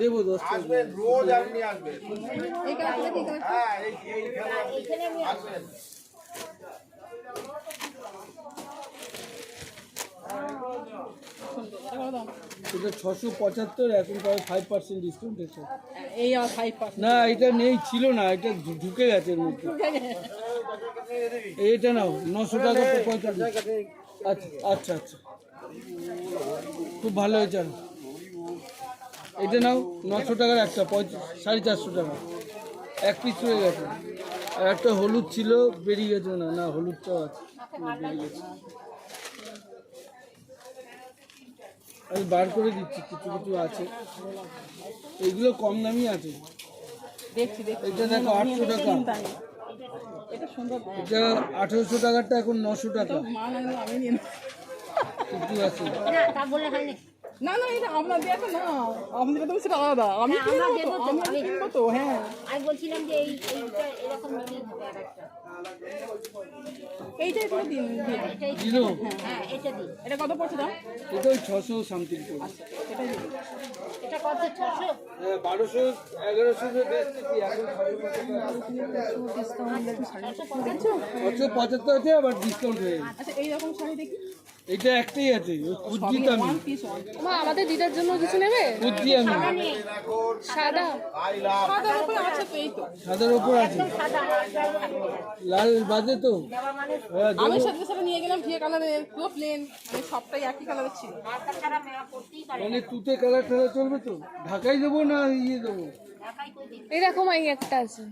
দেবো দশ আসবেন রোজ আপনি আসবেন? হ্যাঁ। আসবেন এটা ছশো পঁচাত্তর এখন প্রায় ফাইভ পার্সেন্ট ডিসকাউন্ট এসে এই ফাইভ পার্সেন্ট না এটা নেই ছিল না এটা ঢুকে গেছে এর মধ্যে এইটা নাও নশো টাকা পঁয়তাল্লিশ আচ্ছা আচ্ছা আচ্ছা। খুব ভালো হয়েছে এটা নাও নশো টাকার একটা সাড়ে চারশো টাকা। এক পিস হয়ে গেছে। আর একটা হলুদ ছিল বেরিয়ে গেছে। না না হলুদটাও আছে। বেরিয়ে গেছে আমি বার করে দিচ্ছি কিছু কিছু আছে। এগুলো কম দামি আছে। এটা দেখো আটশো টাকা। এটা সুন্দর আঠেরোশো টাকারটা এখন নশো টাকা। না না, তা বললে হয়নি। না। না এটা আপনার দিয়ে না আপনাদের তো সেটা আলাদা। আমি না, কিনবো তো আমি কিনবো তো হ্যাঁ। আমি বলছিলাম যে এই এইটা এরকম হবে এইটাই করে দিন। দিন। জিরো? হ্যাঁ এটা দিন এটা কত পড়ছে দাম? এটা ওই ছশো সামথিং করে এটাই দিন। এটা কত? ছশো? হ্যাঁ বারোশো এগারোশো বেচতেছি এখন ছশো পঁচাত্তর। আছে আবার ডিসকাউন্ট হয়ে আচ্ছা এইরকম শাড়ি দেখি। এটা একটাই আছে ওই তো আমি। মা আমাদের দিদার জন্য কিছু নেবে? খুঁজছি আমি। সাদা সাদার উপরে আছে এই তো সাদার ওপর আছে। লাল বাজে তো। মানে হ্যাঁ আমি সাথে সাথে নিয়ে গেলাম ঘিয়ে কালারের পুরো প্লেন মানে সবটাই একই কালারের ছিল। মানে তুতে কালার টালার চলবে তো। ঢাকাই দেবো না ইয়ে দেবো? একাই করে এই দেখো মা এই একটা আছে।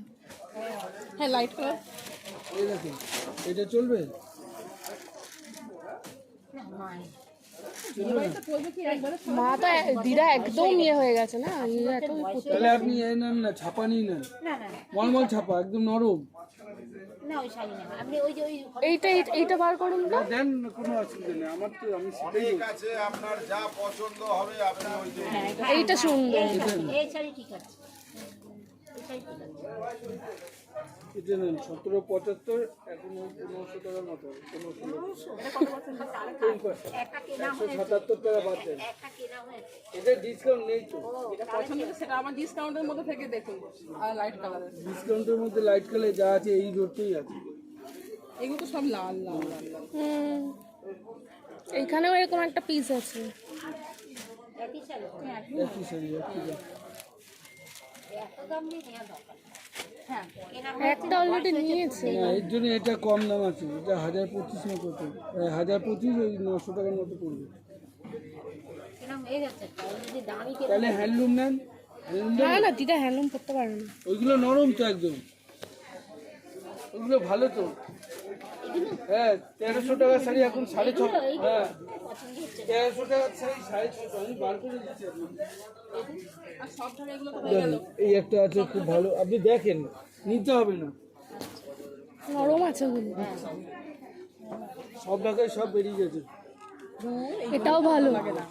হ্যাঁ লাইট কালার এই দেখো এটা চলবে এবারে পড়বে কি একবারে মা তো দিদা একদম ইয়ে হয়ে গেছে না? ইয়ে তাহলে আপনি এ নেন না ছাপা নিয়ে নেন। মলমল ছাপা একদম নরম। না ওই শাড়ি না আপনি ওই যে ওই এইটা এইটা- এইটা বার করুন না। দেন না কোনো অসুবিধা নেই আমার তো আমি সেটাই ঠিক আছে আপনার যা পছন্দ হবে আপনি ওই এইটা সুন্দর। এই শাড়ি ঠিক আছে। সতেরো পঁচাত্তর এখন পনেরোশো টাকার মতো একশো সাতাত্তর টাকা এটা ডিসকাউন্ট নেই তো। সেটা আমার ডিসকাউন্টের মধ্যে থেকে দেখুন। আর লাইট ডিসকাউন্টের মধ্যে লাইট কালার যা আছে এই রোডটাই আছে। এগুলো তো সব লাল লাল লাল এইখানেও এরকম একটা পিস আছে। একই শাড়ি। একই শাড়ি একই দাম। দরকার। কেনা একটা অলরেডি নিয়েছে। এর জন্য এটা কম দাম আছে। এটা হাজার পঁচিশ মতো তো হাজার পঁচিশ ওই নশো টাকার মতো পড়বে হয়ে যাচ্ছে তাহলে যদি দামি কেনা তাহলে হ্যান্ডলুম নেন। না না দিদা হ্যান্ডলুম করতে পারে না। ওইগুলো নরম তো একদম। ওইগুলো ভালো তো। হ্যাঁ তেরোশো টাকার শাড়ি এখন সাড়ে ছ হ্যাঁ। তেরোশো টাকার শাড়ি সাড়ে ছশো আমি বার করে দিচ্ছি এই একটা আছে খুব ভালো। আপনি দেখেন নিতে হবে না। নরম আছে সব ঢাকায় সব বেরিয়ে গেছে। এটাও ভালো। বেরিয়ে গেলে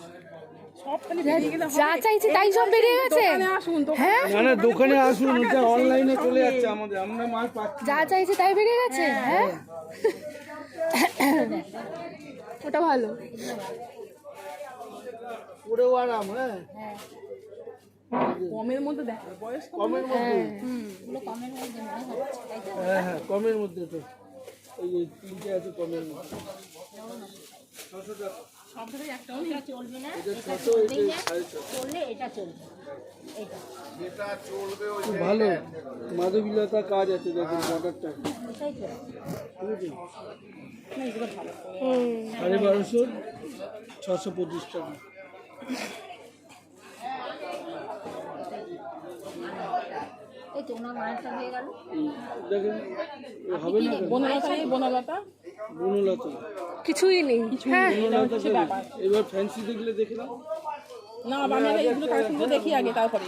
যা চাইছে তাই সব বেরিয়ে গেছে? দোকানে আসুন তো হ্যাঁ? না না দোকানে আসুন ওটা অনলাইনে চলে যাচ্ছে আমাদের আমরা মাল পাচ্ছি যা চাইছে তাই বেরিয়ে গেছে? হ্যাঁ। ওটা ভালো। পুরো আরাম হ্যাঁ? কমের মধ্যে দেখো বয়স কমের মধ্যে। মনে তো? হ্যাঁ হ্যাঁ কমের মধ্যে তো। এই যে তিনটে আছে কমের মধ্যে। ছশো টাকা। সব ধরে এটা চলবে না এটা এটা চলবেই না সাড়ে চললে এটা চলবে এটা। যেটা চলবে ওই খুব ভালো। মাধবীলতা কাজ আছে দেখুন বর্ডারটা বুঝেছেন? হুম সাড়ে বারোশো ছশো পঁচিশ টাকা। হয়ে দেখেন হবে না বনলতা বনলতা? বনলতা। কিছুই নেই। হ্যাঁ। এবার ফ্যান্সি দেখলে দেখে নাও। না কালেকশনগুলো দেখি আগে তারপরে।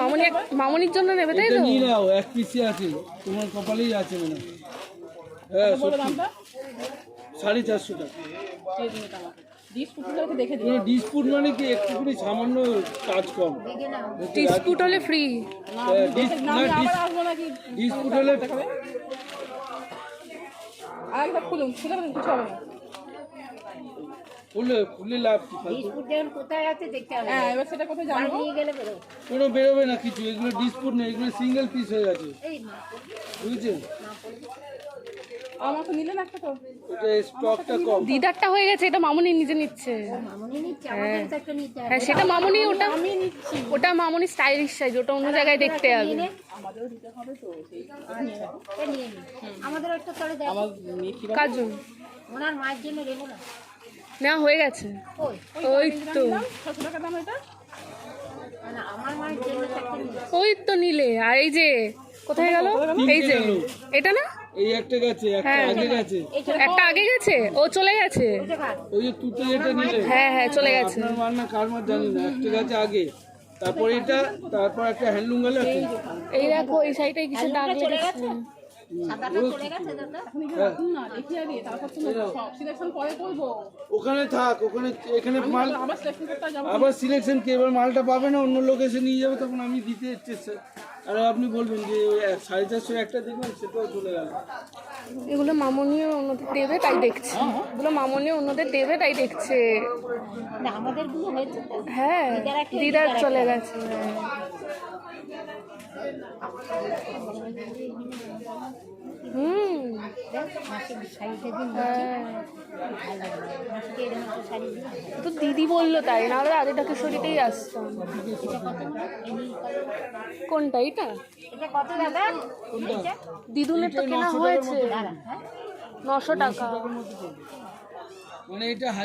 মামনি মামনির জন্য নেবে তাই তো? নিয়ে নাও এক পিসে আছে। তোমার কপালেই আছে মনে হ্যাঁ। সাড়ে চারশো টাকা। দিয়ে দিন এটা আমাকে। ডিস ফুটগুলোকে দেখে দিন মানে ডিসপুট মানে কি একটুখানি সামান্য কাজ কম। ডিসপুট হলে ফ্রি না হ্যাঁ, ডিসপুট হলে আর খুলুন খুলে ফেলুন কিছু হবে না। ফুলে ফুলে লাভ কি ফালতু? যেমন কোথায় আছে দেখতে হবে। হ্যাঁ এবার সেটা কোথায় জানব? নিয়ে গেলে বেরো। কোনো বেরোবে না কিছু এগুলো ডিসপুট নেই এগুলো সিঙ্গেল পিস হয়ে গেছে। বুঝছেন? আমার তো নিলেন একটা তো? স্টকটা কম। দিদারটা হয়ে গেছে এটা মামুনি নিজে নিচ্ছে। মামনি নিচ্ছে আমাদের তো একটা নিতে হবে। হ্যাঁ সেটা মামুনি ওটা ওটা মামুনি স্টাইলিশ সাইজ ওটা অন্য জায়গায় দেখতে হবে। আমাদের একটা করে দেয় কার ওনার মায়ের জন্য রেবো না। না হয়ে গেছে। ওই ওই তো ছশো টাকা দাম এটা না আমার মায়ের জন্য তো ওই তো নিলে। আর এই যে কোথায় গেল? এই যে এটা না? এই একটা গেছে একটা হ্যাঁ। আগে গেছে। একটা আগে গেছে? ও চলে গেছে? ওই যে তুতে যেটা নিলে। হ্যাঁ হ্যাঁ চলে গেছে। আপনার মার না কার মার জানি না একটা গেছে আগে। তারপর এটা তারপর একটা হ্যান্ডলুম গেল এই দেখো এই সাইডে কিছু দাগ লেগেছে গেছে? সাদাটা চলে গেছে দাদা? আপনি কি রাখুন না দেখিয়ে দিয়ে তারপর তুমি সব সিলেকশন পরে করব। ওখানে থাক ওখানে এখানে মাল আবার সিলেকশন করতে যাব। আবার সিলেকশন কে এবার মালটা পাবে না অন্য লোক এসে নিয়ে যাবে তখন আমি দিতে চেষ্টা আর আপনি বলবেন যে সাড়ে চারশো একটা দেখবেন সেটাও চলে গেল। এগুলো মামনিও অন্যদের দেবে তাই দেখছে। এগুলো মামনিও অন্যদের দেবে তাই দেখছে। আমাদের হ্যাঁ দিদার চলে গেছে হুম তো দিদি বলল তাই না হলে আগে কিশোরীতেই আসতাম এটা কত এই নীল কালার। কোনটা এটা? দিদুনের তো কেনা হয়েছে হ্যাঁ নশো টাকা মানে এটা